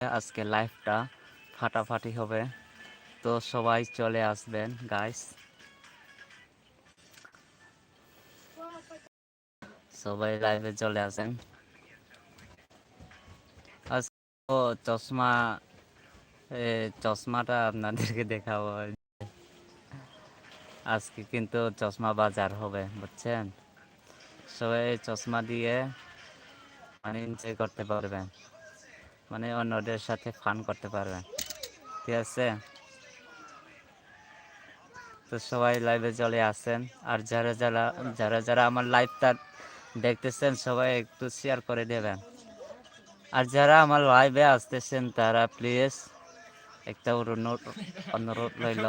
আজকে লাইভটা ফাটাফাটি হবে। তো সবাই চলে আসবেন গাইস সবাই লাইভে চলে আসেন। আজকে চশমা চশমাটা আপনাদেরকে দেখাবো। আজকে কিন্তু চশমা বাজার হবে, বুঝছেন? সবাই চশমা দিয়ে মানে করতে পারবেন। মানে অন্যদের সাথে ফান করতে পারবেন। ঠিক আছে? তো সবাই লাইভে চলে আসেন। আর যারা যারা যারা যারা আমার লাইভটা দেখতেছেন, সবাই একটু শেয়ার করে দেবেন। আর যারা আমার লাইভে আসতেছেন, তারা প্লিজ একটা অনুরোধ অনুরোধ রইল।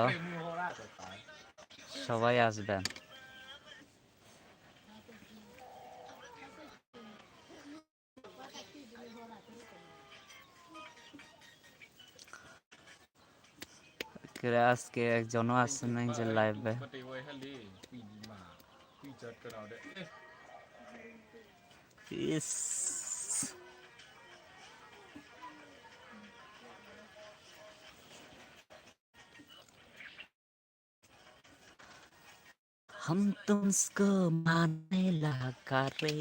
সবাই আসবেন। করে আজকে একজনও আসছে না যে লাইভে পিস हम तुमको मानने लगा रे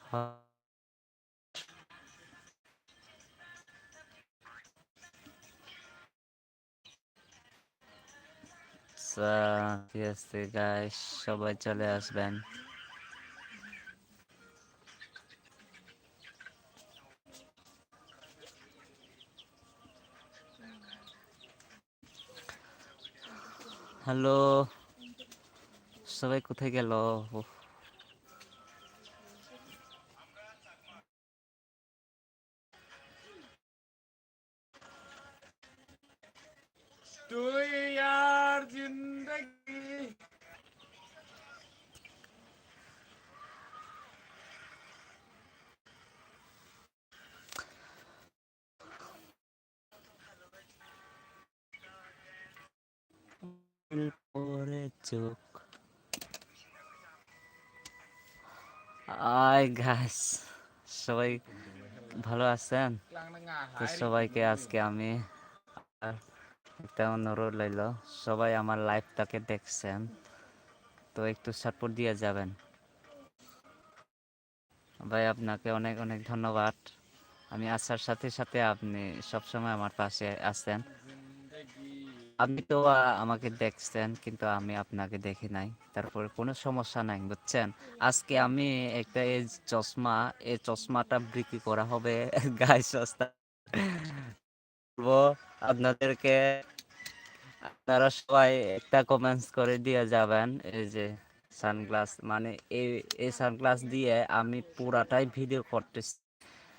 हाँ আচ্ছা গাইস সবাই চলে আসবেন। হ্যালো সবাই কোথায় গেল? আছেন? তো সবাইকে আজকে আমি আর একটা অনুরোধ লইল সবাই আমার লাইফটাকে দেখছেন, তো একটু সাপোর্ট দিয়ে যাবেন। ভাই, আপনাকে অনেক অনেক ধন্যবাদ। আমি আসার সাথে সাথে আপনি সবসময় আমার পাশে আছেন। আপনি তো আমাকে দেখছেন, কিন্তু আমি আপনাকে দেখি নাই। তারপরে কোনো সমস্যা নাই, বুঝছেন? আজকে আমি একটা এই চশমা এই চশমাটা বিক্রি করা হবে। গায়ে সস্তা আপনাদেরকে আপনারা সবাই একটা কমেন্টস করে দিয়ে যাবেন। এই যে সানগ্লাস মানে এই এই সানগ্লাস দিয়ে আমি পুরাটাই ভিডিও করতেছি।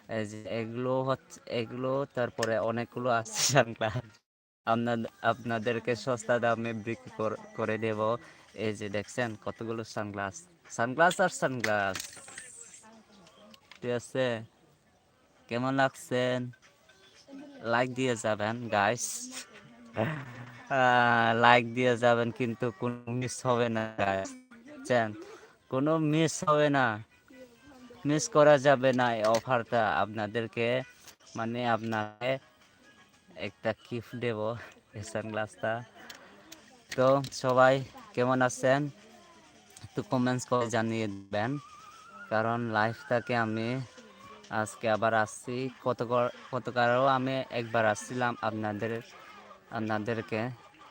এই যে এগুলো হচ্ছে, এগুলো, তারপরে অনেকগুলো আছে সানগ্লাস আপনাদেরকে সস্তা দামে বিক্রি কর- দেব। এই যে দেখছেন কতগুলো সানগ্লাস। সানগ্লাস আর সানগ্লাস। ঠিক আছে? কেমন লাগছেন? লাইক দিয়ে যাবেন গাইস লাইক দিয়ে যাবেন কিন্তু কোনো মিস হবে না গাইস কোনো মিস হবে না। মিস করা যাবে না এই অফারটা আপনাদেরকে। মানে আপনাকে একটা গিফট দেব সানগ্লাসটা তো সবাই কেমন আছেন? একটু কমেন্টস করে জানিয়ে দেবেন। কারণ লাইফটাকে আমি আজকে আবার আসছি। কত কতকারও আমি একবার আসছিলাম আপনাদের, আপনাদেরকে,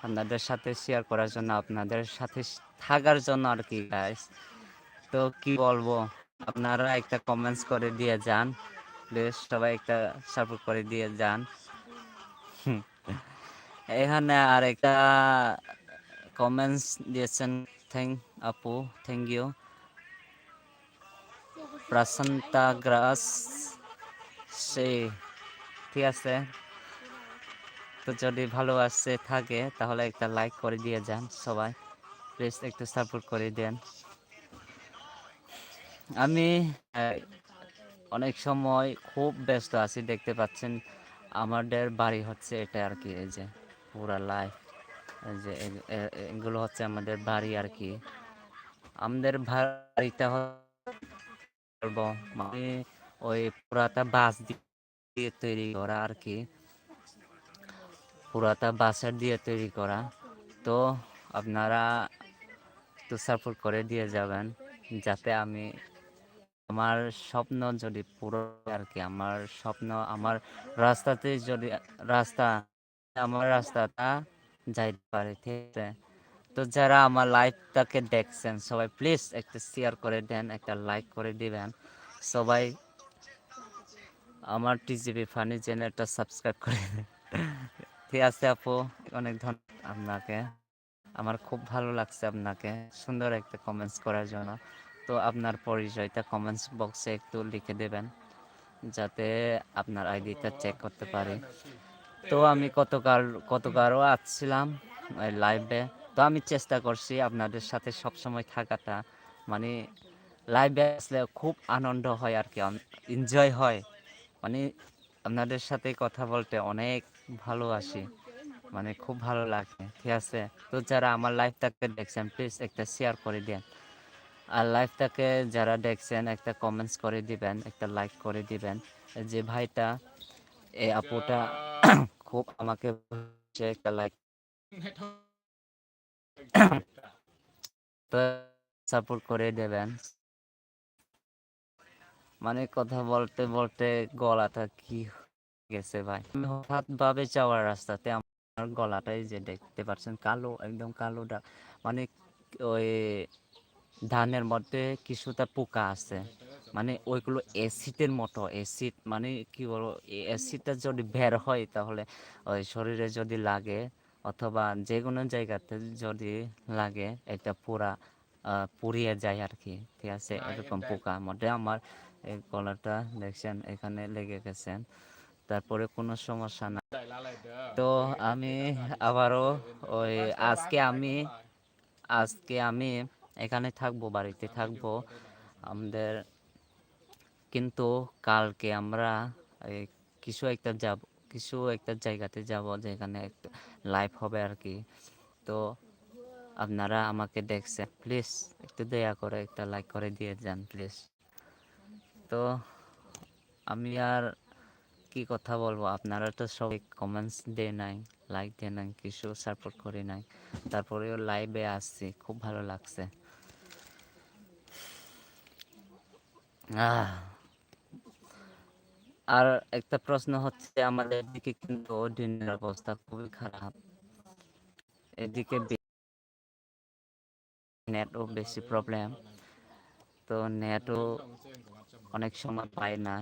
আপনাদের সাথে শেয়ার করার জন্য, আপনাদের সাথে থাকার জন্য আর কি গাইস তো কি বলব, আপনারা একটা কমেন্টস করে দিয়ে যান। প্লিজ সবাই একটা সাপোর্ট করে দিয়ে যান। এখানে আর একটা কমেন্টস দিয়েছেন। থ্যাংক আপু থ্যাংক ইউ প্রাসন্তা গ্রাস সে ঠিক আছে। তো যদি ভালো আসছে থাকে, তাহলে একটা লাইক করে দিয়ে যান সবাই। প্লিজ একটু সাপোর্ট করে দেন। আমি অনেক সময় খুব ব্যস্ত আছি, দেখতে পাচ্ছেন। আমাদের বাড়ি হচ্ছে এটা আর কি, এই যে পুরা লাইফ যে এগুলো হচ্ছে আমাদের বাড়ি আর কি। আমাদের বাড়িটা বলব মানে ওই পুরাটা বাস দিয়ে তৈরি করা আর কি। পুরাটা বাঁশের দিয়ে তৈরি করা। তো আপনারা একটু সাপোর্ট করে দিয়ে যাবেন, যাতে আমি আমার স্বপ্ন যদি পুরো আর কি, আমার স্বপ্ন, আমার রাস্তাতে যদি, রাস্তা, আমার রাস্তাটা যাইতে পারে, ঠিক আছে? তো যারা আমার লাইভটাকে দেখছেন, সবাই প্লিজ একটা শেয়ার করে দেন, একটা লাইক করে দিবেন। সবাই আমার টিজিবি ফানি চ্যানেলটা সাবস্ক্রাইব করে দেন। ঠিক আছে আপু, অনেক ধন্যবাদ আপনাকে। আমার খুব ভালো লাগছে আপনাকে, সুন্দর একটা কমেন্টস করার জন্য। তো আপনার পরিচয়টা কমেন্টস বক্সে একটু লিখে দেবেন, যাতে আপনার আইডিটা চেক করতে পারি। তো আমি গতকাল গতকালও আসছিলাম লাইভে তো আমি চেষ্টা করছি আপনাদের সাথে সবসময় থাকাটা। মানে লাইভে আসলে খুব আনন্দ হয় আর কি এনজয় হয়। মানে আপনাদের সাথে কথা বলতে অনেক ভালো আসি মানে খুব ভালো লাগে, ঠিক আছে? তো যারা আমার লাইভটাকে দেখছেন প্লিজ একটা শেয়ার করে দেন। আর লাইভটাকে যারা দেখছেন, একটা কমেন্টস করে দিবেন, একটা লাইক করে দিবেন যে, ভাইটা এই আপুটা খুব আমাকে একটা লাইক সাপোর্ট করে দেবেন। মানে কথা বলতে বলতে গলাটা কি গেছে ভাই? হঠাৎ ভাবে যাওয়ার রাস্তাতে আমার গলাটাই যে দেখতে পাচ্ছেন, কালো, একদম কালো মানে ওই ধানের মধ্যে কিছুটা পোকা আছে। মানে ওইগুলো অ্যাসিডের মতো অ্যাসিড মানে কি বলব অ্যাসিডটা যদি বের হয় তাহলে ওই শরীরে যদি লাগে অথবা যে কোনো জায়গাতে যদি লাগে এটা পুরা পুড়িয়ে যায় আর কি ঠিক আছে? এরকম পোকা মধ্যে আমার এই কলাটা দেখছেন এখানে লেগে গেছেন। তারপরে কোনো সমস্যা না। তো আমি আবারও ওই আজকে আমি আজকে আমি এখানে থাকব, বাড়িতে থাকব। আমাদের কিন্তু কালকে আমরা কিছু একটা যাব, কিছু একটা জায়গাতে যাব যেখানে একটা লাইভ হবে আর কি তো আপনারা আমাকে দেখছেন প্লিজ একটু দয়া করে একটা লাইক করে দিয়ে যান প্লিজ তো আমি আর কি কথা বলব, আপনারা তো সবাই কমেন্টস দেয় নাই লাইক দেয় নাই, কিছু সাপোর্ট করে নাই। তারপরেও লাইভে আসছি, খুব ভালো লাগছে। আর একটা প্রশ্ন হচ্ছে, আমাদের দিকে কিন্তু দিনের অবস্থা খুবই খারাপ। এদিকে নেটও বেশি প্রবলেম তো নেটও অনেক সময় পায় না।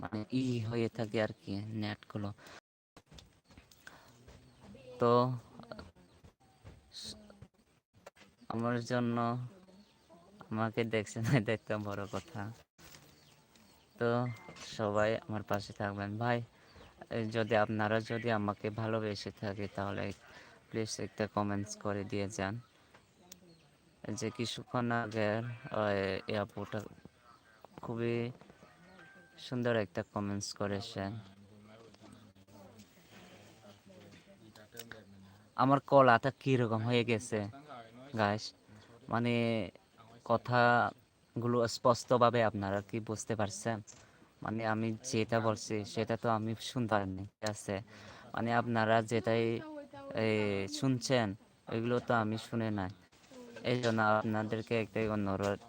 মানে ই হয়ে থাকে আর কি নেটগুলো। তো আমার জন্য আমাকে দেখছে না একটা বড় কথা। তো সবাই আমার পাশে থাকবেন। ভাই যদি আপনারা যদি আমাকে ভালোবেসে থাকে তাহলে প্লিজ একটা কমেন্টস করে দিয়ে যান। যে কিছুক্ষণ আগে এয়ারপোর্টটা খুবই সুন্দর একটা কমেন্টস করেছেন। আমার কলাটা কীরকম হয়ে গেছে গাইস মানে গুলো স্পষ্টভাবে আপনারা কি বুঝতে পারছেন? মানে আমি যেটা বলছি, সেটা তো আমি শুনতে পারিনি ঠিক আছে? মানে আপনারা যেটাই শুনছেন, ওইগুলো তো আমি শুনে নাই। এই জন্য আপনাদেরকে একটাই অনুরোধ,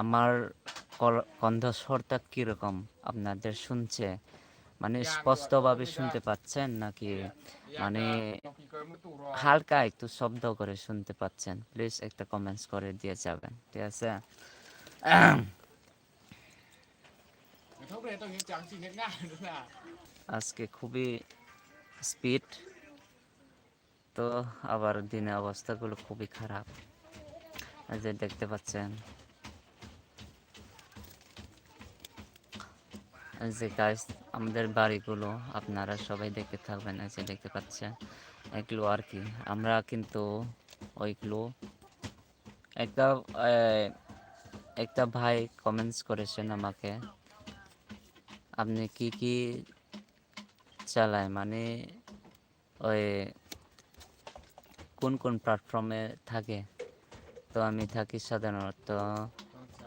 আমার কণ্ঠস্বরটা কীরকম আপনাদের শুনছে? মানে স্পষ্টভাবে শুনতে পাচ্ছেন নাকি? মানে হালকা একটু শব্দ করে শুনতে পাচ্ছেন, প্লিজ একটা কমেন্টস করে দিয়ে যাবেন, ঠিক আছে? আজকে খুবই স্পিড তো আবার দিনে অবস্থাগুলো খুবই খারাপ। যে দেখতে পাচ্ছেন। যে গাছ আমাদের বাড়িগুলো আপনারা সবাই দেখতে থাকবেন যে দেখতে পাচ্ছেন। এগুলো আর কি। আমরা কিন্তু ওইগুলো একটা একটা ভাই কমেন্টস করেছেন আমাকে। আপনি কি কি চালায়? মানে ওই কোন কোন প্ল্যাটফর্মে থাকে? তো আমি থাকি সাধারণত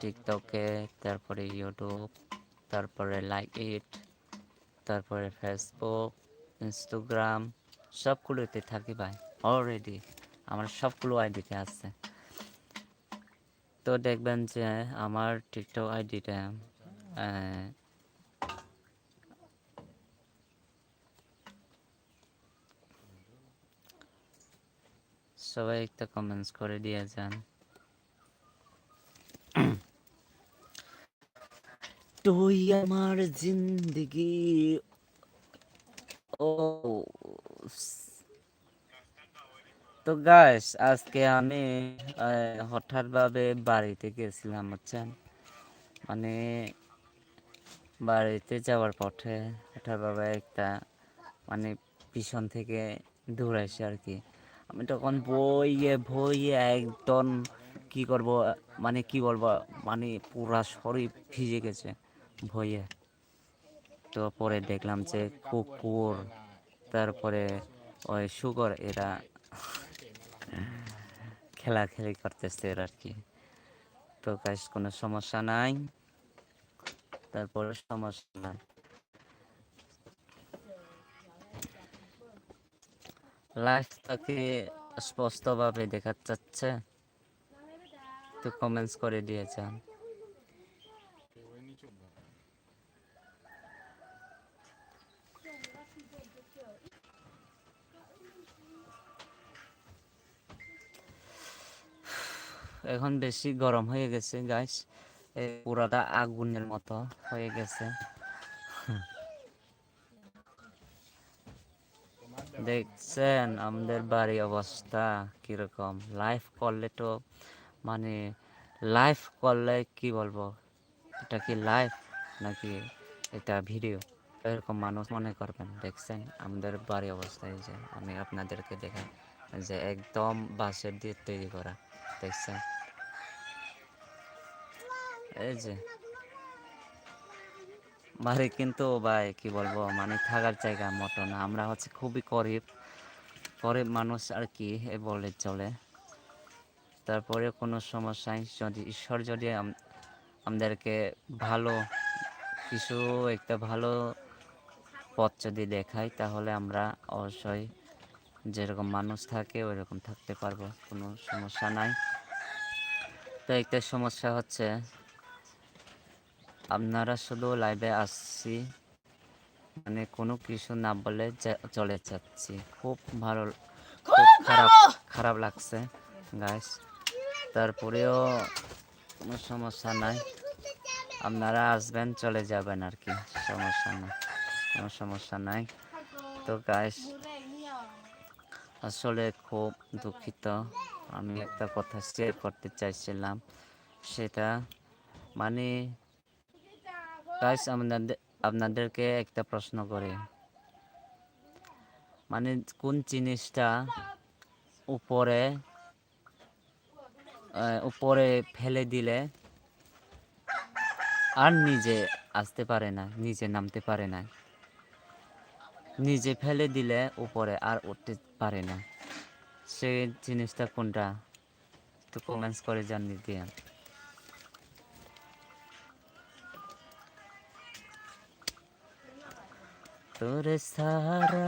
টিকটকে তারপরে ইউটিউব তারপরে লাইক ইট তারপরে ফেসবুক ইনস্টাগ্রাম সবগুলোতে থাকি ভাই। অলরেডি আমার সবগুলো আইডিতে আছে। তো দেখবেন যে আমার টিকটক আইডিটা সবাই একটা কমেন্টস করে দিয়ে যান। তুই আমার জিন্দগি, ও তো গাইস আজকে আমি হঠাৎ ভাবে বাড়িতে গেছিলাম, বুঝছেন? মানে বাড়িতে যাওয়ার পথে হঠাৎ ভাবে একটা মানে পিছন থেকে দৌড়াইছে আর কি আমি তখন বইয়ে বইয়ে একদম কি করব মানে কি বলব মানে পুরা শরীর ভিজে গেছে ভয়ে তো পরে দেখলাম যে কুকুর, তারপরে ওই সুগর এরা খেলাখেলি করতেছে আর কি। গাইস কোনো সমস্যা নাই। তারপরে সমস্যা নাই লাইফটাকে স্পষ্টভাবে দেখা যাচ্ছে। তো কমেন্টস করে দিয়েছেন এখন বেশি গরম হয়ে গেছে গাইস পুরাটা আগুনের মতো হয়ে গেছে। দেখছেন আমাদের বাড়ি অবস্থা কীরকম? লাইফ করলে তো মানে লাইফ করলে কি বলব? এটা কি লাইফ নাকি এটা ভিডিও এরকম মানুষ মনে করবেন। দেখছেন আমাদের বাড়ি অবস্থা এই যে, আমি আপনাদেরকে দেখাই যে একদম বাঁশের দিয়ে তৈরি করা। দেখছেন এই যে। বাড়ি কিন্তু ভাই, কি বলব মানে থাকার জায়গা মতো না। আমরা হচ্ছে খুবই গরিব। গরিব মানুষ আর কি, এ বলে চলে। তারপরে কোনো সমস্যায় যদি ঈশ্বর, যদি আমাদেরকে ভালো কিছু, একটা ভালো পথ যদি দেখায়, তাহলে আমরা অবশ্যই যেরকম মানুষ থাকে ওই রকম থাকতে পারব। কোনো সমস্যা নাই। তো একটা সমস্যা হচ্ছে। আপনারা শুধু লাইভে আসছি। মানে কোনো কিছু না বলে চলে যাচ্ছি। খুব ভালো খুব খারাপ খারাপ লাগছে গাইস তারপরেও কোনো সমস্যা নাই। আপনারা আসবেন চলে যাবেন আর কি। সমস্যা নাই কোনো সমস্যা নাই। তো গাইস আসলে খুব দুঃখিত। আমি একটা কথা শেয়ার করতে চাইছিলাম। সেটা মানে আপনাদেরকে একটা প্রশ্ন করে। মানে কোন জিনিসটা উপরে উপরে ফেলে দিলে আর নিজে আসতে পারে না, নিজে নামতে পারে না? নিজে ফেলে দিলে উপরে আর উঠতে পারে না। সেই জিনিসটা কোনটা? একটু কমেন্টস করে জানিয়ে দিন তোর সারা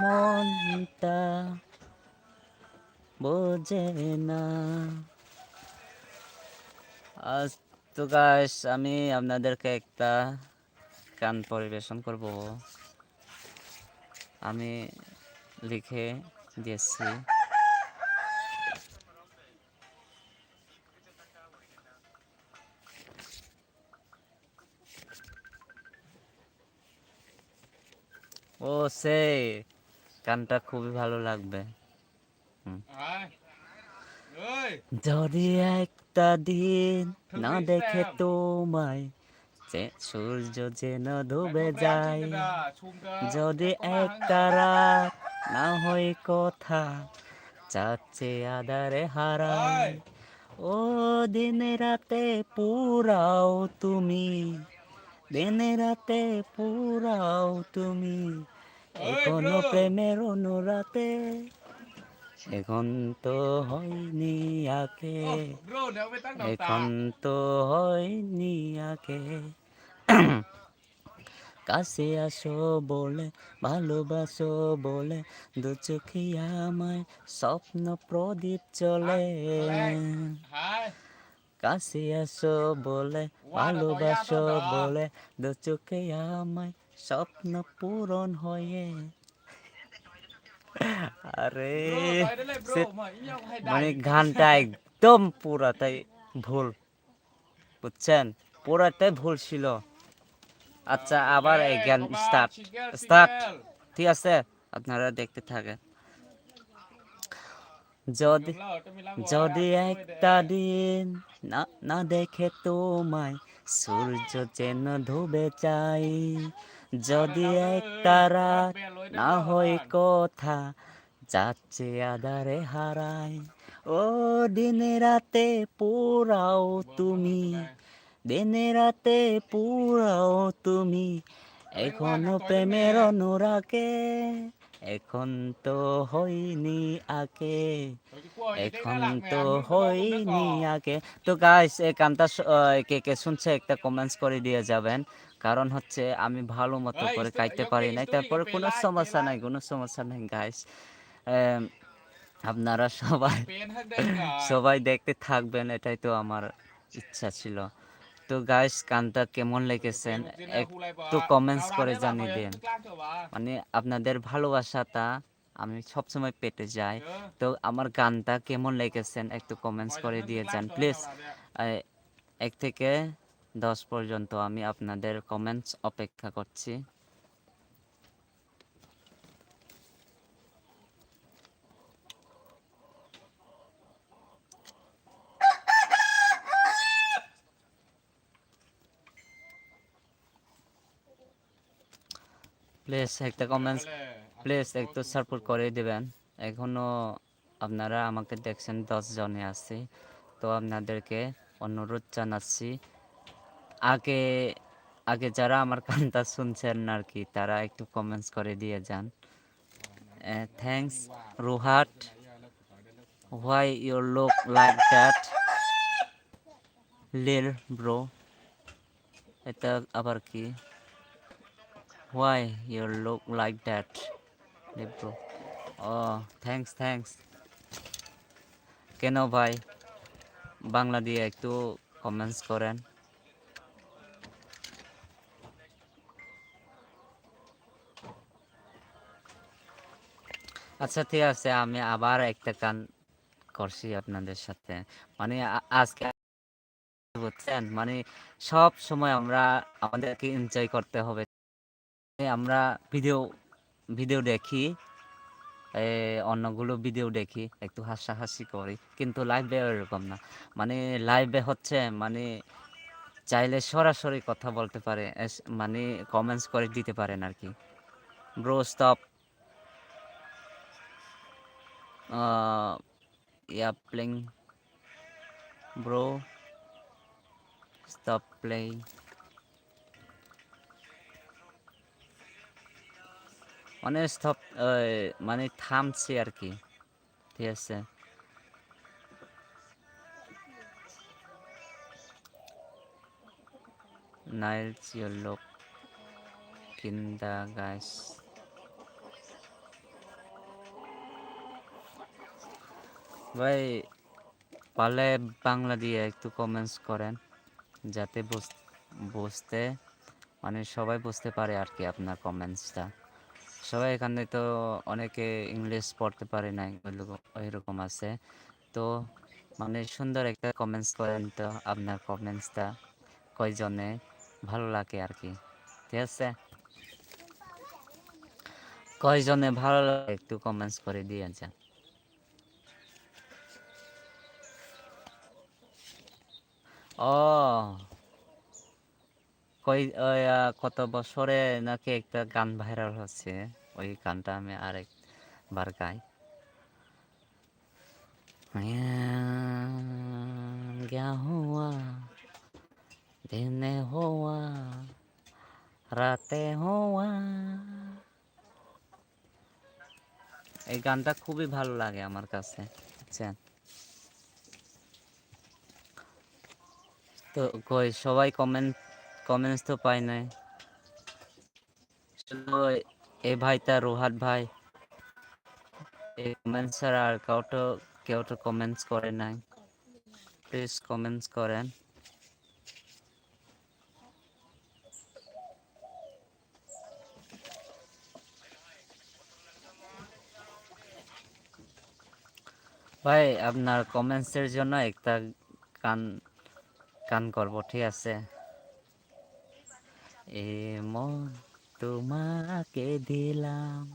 মনটা বোঝে না। আজ তো গাইস আমি আপনাদেরকে একটা গান পরিবেশন করব। আমি লিখে দিয়েছি। ও সেই গানটা খুবই ভালো লাগবে। যদি একটা দিন না দেখে তোমায় যে সূর্য যেন ডুবে যায় যদি একটা রাত না হয় কথা চাচ্ছে আদারে হারায়। ও দিনে রাতে পুরাও তুমি দিনে রাতে পুরাও তুমি। এখনও প্রেমের অনুরাতে এখন তো হয়নি dah এখন তো হয়নি আগে কাছে আসো বলে, ভালোবাসো বলে, দু চোখে আমায় স্বপ্ন প্রদীপ চলে. কাছে আসো বলে, ভালোবাসো বলে, দু চোখে আমায় স্বপ্ন পূরণ হয়ে আরে মানে. গানটা একদম পুরাটাই ভুল, বুঝছেন পুরাটাই ভুল ছিল আচ্ছা আবার এই গান স্টার্ট স্টার্ট ঠিক আছে? আপনারা দেখতে থাকেন। যদি যদি একটা দিন না না দেখে তোমায় সূর্য যেন ধুবে চাই। যদি একটা রাত না হয় কথা যাচ্ছে আধারে হারায় ও দিনে রাতে পুরাও তুমি। দিনে রাতে পুরাও তুমি। এখনও প্রেমের অনুরাগে এখন তো হয়নি আগে। এখন তো হয়নি আগে। তো গাইস এই গানটা শ- কে কে শুনছে একটা কমেন্টস করে দিয়ে যাবেন। কারণ হচ্ছে আমি ভালো মতো করে গাইতে পারি না স্টোরি তারপরে কোনো সমস্যা নাই কোনো সমস্যা নাই গাইস আপনারা সবাই kan. সবাই দেখতে থাকবেন এটাই তো আমার ইচ্ছা ছিল। তো গাইস গানটা কেমন লেগেছেন একটু কমেন্টস করে জানিয়ে দেন। মানে আপনাদের ভালোবাসাটা আমি সবসময় পেতে যাই তো আমার গানটা কেমন লেগেছেন একটু কমেন্টস করে দিয়ে যান। প্লিজ এক থেকে দশ পর্যন্ত আমি আপনাদের কমেন্টস অপেক্ষা করছি। প্লিজ একটা কমেন্টস প্লিজ একটু সাপোর্ট করে দেবেন। এখনও আপনারা আমাকে দেখছেন জনে আছি। তো আপনাদেরকে অনুরোধ জানাচ্ছি, আগে আগে যারা আমার গানটা শুনছেন আর কি, তারা একটু কমেন্টস করে দিয়ে যান। Thanks রুহাট। Why you look like that lil bro এটা আবার কি? You look like that lil bro O thanks thanks কেন ভাই? বাংলা দিয়ে একটু কমেন্টস করেন। আচ্ছা ঠিক আছে, আমি আবার একটা গান করছি আপনাদের সাথে। মানে আজকে বুঝছেন? মানে সব সময় আমরা আমাদেরকে এনজয় করতে হবে। আমরা ভিডিও ভিডিও দেখি। অন্যগুলো ভিডিও দেখি, একটু হাসাহাসি করি। কিন্তু লাইভে এরকম না। মানে লাইভে হচ্ছে মানে চাইলে সরাসরি কথা বলতে পারে মানে কমেন্টস করে দিতে পারেন আর কি bro stop playing. Bro, stop playing. মানে স্টপ মানে থামছি আর কি। ঠিক আছে। লোক কিন্দা গাইস ভাই, পারলে বাংলা দিয়ে একটু কমেন্টস করেন, যাতে বুঝ- বুঝতে মানে সবাই বুঝতে পারে আর কি আপনার কমেন্টসটা সবাই এখানে তো অনেকে ইংলিশ পড়তে পারে না ওইরকম আছে। তো মানে সুন্দর একটা কমেন্টস করেন তো আপনার কমেন্টসটা কয়জনে, ভালো লাগে আর কি ঠিক আছে? কয়জনে ভালো লাগে একটু কমেন্টস করে দিয়ে যান। ও কই কত বছরে নাকি একটা গান ভাইরাল হচ্ছে? ওই গানটা আমি আরেকবার গাই। হওয়া দিনে হওয়া রাতে হওয়া এই গানটা খুবই ভালো লাগে আমার কাছে, বুঝছেন? তো সবাই কমেন্ট কমেন্টস তো পাই নাই। শুধু ভাই ভাইটা রোহাত ভাই, এই কমেন্টস ছাড়া আর কাউ তো কেউ তো কমেন্টস করে নাই। প্লিজ কমেন্টস করেন। ভাই, আপনার কমেন্টসের জন্য একটা গান গান করব, ঠিক আছে? এ মন তোমাকে দিলাম।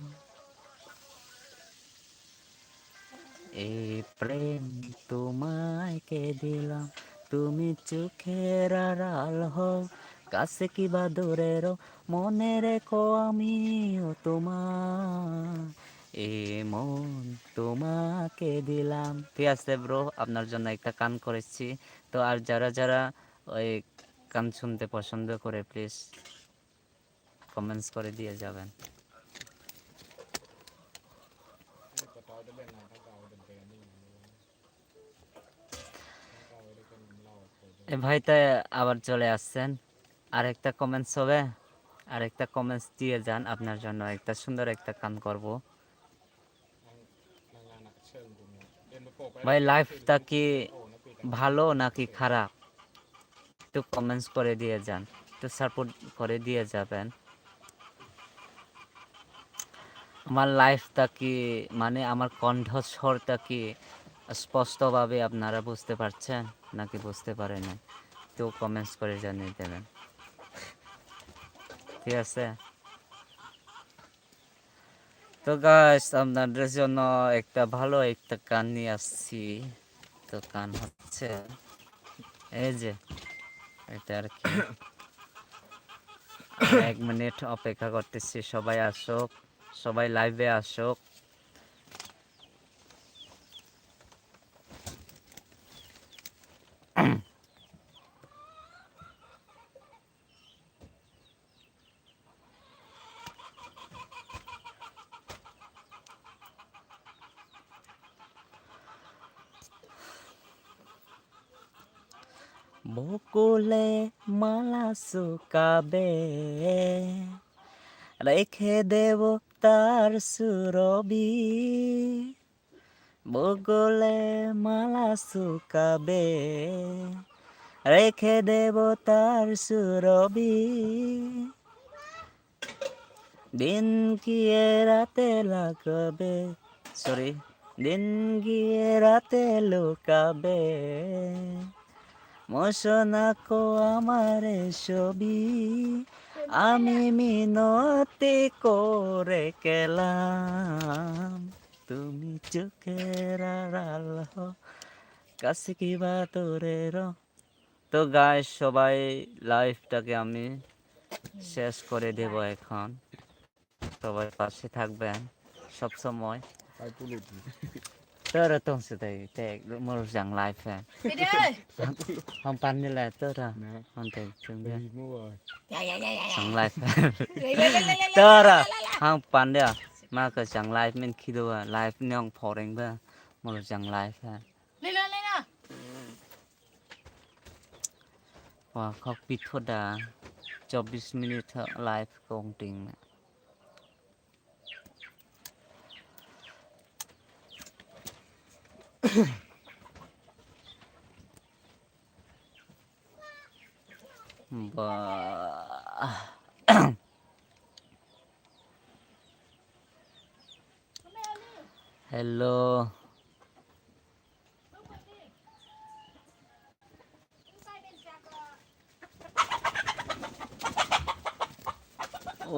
এ প্রেম তোমাকে দিলাম। তুমি চোখের আড়াল হও, কাছে কিবা দূরের মনে রেখো আমিও তোমার। এ মন তোমাকে দিলাম। ঠিক আছে ব্রো, আপনার জন্য একটা কান করেছি। তো আর যারা যারা ওই গান শুনতে পছন্দ করে প্লিজ কমেন্টস করে দিয়ে যাবেন. এ ভাইটা আবার চলে আসছেন আরেকটা কমেন্টস হবে, আরেকটা কমেন্টস দিয়ে যান আপনার জন্য একটা সুন্দর একটা গান করব. ভাই লাইফটা কি. ভালো নাকি খারাপ একটু কমেন্টস করে দিয়ে যান, একটু সাপোর্ট করে দিয়ে যাবেন। আমার লাইফটা কি মানে আমার কণ্ঠস্বরটা কি স্পষ্টভাবে আপনারা বুঝতে পারছেন, নাকি বুঝতে পারেন একটু কমেন্টস করে জানিয়ে দেবেন। ঠিক আছে? তো গাছ আপনাদের জন্য একটা ভালো একটা কান নিয়ে আসছি। তো কান হচ্ছে, এই যে এটা আর কি। এক মিনিট অপেক্ষা করতেছি সবাই আসুক সবাই লাইভে আসুক। মালা শুকাবে রেখে দেব তার সুরবি। বকুলে মালা শুকাবে রেখে দেব তার সুরবি। দিন গিয়ে রাতে লাগাবে সরি দিন গিয়ে রাতে লুকাবে। মশনাকো আমার ছবি। আমি মিনতি করে কেলাম তুমি চোখের আড়াল কাছে কিবা তোরের তো গায়ে সবাই লাইফটাকে আমি শেষ করে দেব এখন। সবাই পাশে থাকবেন ตัวเราต้องสุดเตยแต่มรสังไลฟ์แฟนไปเด้ห้องปันนี่แหละตัวเราห้องเต็มจังเดียังไลฟ์แฟนตัวเราห้องปันเดียวมาก็สังไลฟ์มันคิดว่าไลฟ์น้องพอเองเบ้อมรสังไลฟ์แฟนเล่นะเล่นะว้าเขาปิดโทษดาจบ20นาทีไลฟ์กองติงนะ บ้าฮัลโหลโอ้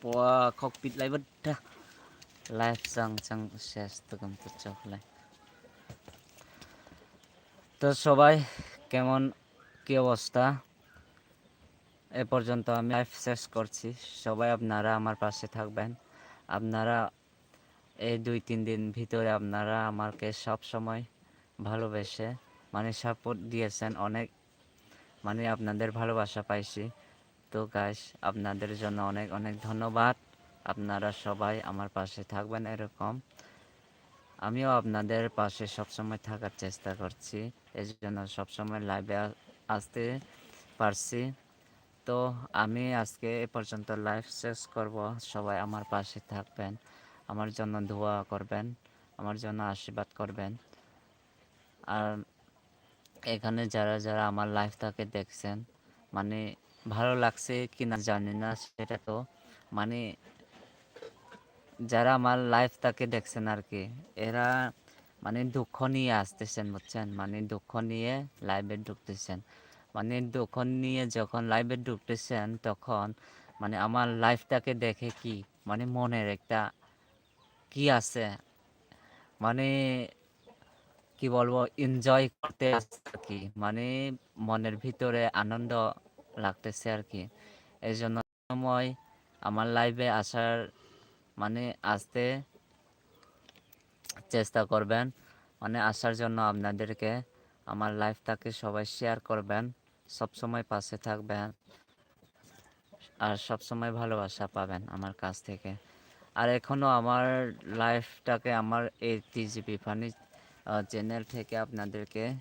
ปัวคอกปิดไรฟ์วัดไลฟ์สังสังเสียสตกมตุจอกเลย তো সবাই কেমন কি অবস্থা? এ পর্যন্ত আমি লাইভ শেষ করছি। সবাই আপনারা আমার পাশে থাকবেন। আপনারা এই দুই, তিন দিন ভিতরে আপনারা আমাকে সব সময় ভালোবেসে মানে সাপোর্ট দিয়েছেন অনেক। মানে আপনাদের ভালোবাসা পাইছি। তো গাইস আপনাদের জন্য অনেক অনেক ধন্যবাদ। আপনারা সবাই আমার পাশে থাকবেন এরকম। আমিও আপনাদের পাশে সবসময় থাকার চেষ্টা করছি। এই জন্য সবসময় লাইভে আসতে পারছি। তো আমি আজকে এ পর্যন্ত লাইভ শেষ করব। সবাই আমার পাশে থাকবেন। আমার জন্য ধোয়া করবেন। আমার জন্য আশীর্বাদ করবেন। আর এখানে যারা যারা আমার লাইফ লাইফটাকে দেখছেন মানে ভালো লাগছে কিনা জানি না সেটা তো মানে যারা আমার লাইফ লাইফটাকে দেখছেন আর কি, এরা মানে দুঃখ নিয়ে আসতেছেন, বুঝছেন? মানে দুঃখ নিয়ে লাইভে ঢুকতেছেন। মানে দুঃখ নিয়ে যখন লাইভে ঢুকতেছেন, তখন মানে আমার লাইফটাকে দেখে কি? মানে মনের একটা কি আছে? মানে কি বলব? এনজয় করতে আর কি। মানে মনের ভিতরে আনন্দ লাগতেছে আর কি। এই জন্য আমার লাইভে আসার মানে আসতে চেষ্টা করবেন। মানে আসার জন্য আপনাদেরকে, আমার লাইফটাকে সবাই শেয়ার করবেন। সব সময় পাশে থাকবেন। আর সব সময় ভালোবাসা পাবেন আমার কাছ থেকে। আর এখনও আমার লাইফটাকে, আমার এই টিজিপি ফানি চ্যানেল থেকে আপনাদেরকে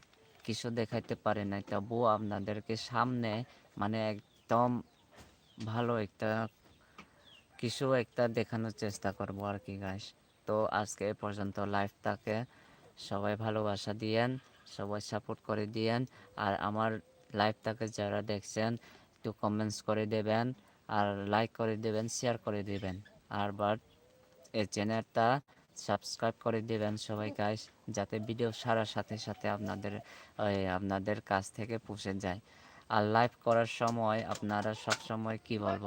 কিছু দেখাইতে পারি নাই। তবুও আপনাদেরকে সামনে মানে একদম ভালো একটা, কিছু একটা দেখানোর চেষ্টা করব আর কি গাইস তো আজকে পর্যন্ত লাইফটাকে সবাই ভালোবাসা দিয়েন, সবাই সাপোর্ট করে দিয়েন, আর আমার লাইফটাকে যারা দেখছেন, একটু কমেন্টস করে দেবেন, আর লাইক করে দেবেন শেয়ার করে দেবেন। আর বাট এই চ্যানেলটা সাবস্ক্রাইব করে দেবেন সবাই গাইস যাতে ভিডিও সারার সাথে সাথে আপনাদের আপনাদের কাছ থেকে পৌঁছে যায়। আর লাইভ করার সময় আপনারা সব সময় কি বলব?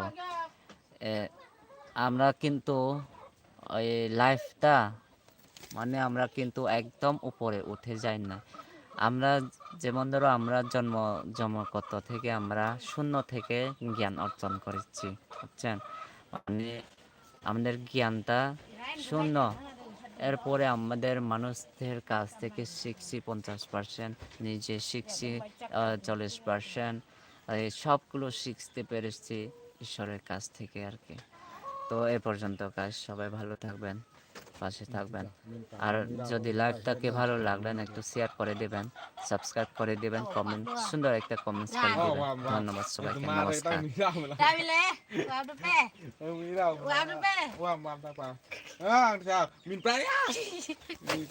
আমরা কিন্তু ওই লাইফটা মানে আমরা কিন্তু একদম উপরে উঠে যাই না। আমরা যেমন ধরো আমরা জন্ম, জন্মগত থেকে আমরা শূন্য থেকে জ্ঞান অর্জন করেছি, বুঝছেন? মানে আমাদের জ্ঞানটা শূন্য। এরপরে আমাদের মানুষদের কাছ থেকে শিখছি পঞ্চাশ পার্সেন্ট নিজে শিখছি চল্লিশ পার্সেন্ট সবগুলো শিখতে পেরেছি ঈশ্বরের কাছ থেকে আর কি। তো এ পর্যন্ত কাজ সবাই ভালো থাকবেন পাশে থাকবেন। আর যদি লাইভটাকে ভালো লাগলেন একটু শেয়ার করে দিবেন সাবস্ক্রাইব করে দিবেন কমেন্ট সুন্দর একটা কমেন্টস করে দিবেন. ধন্যবাদ সবাইকে নমস্কার। tay mình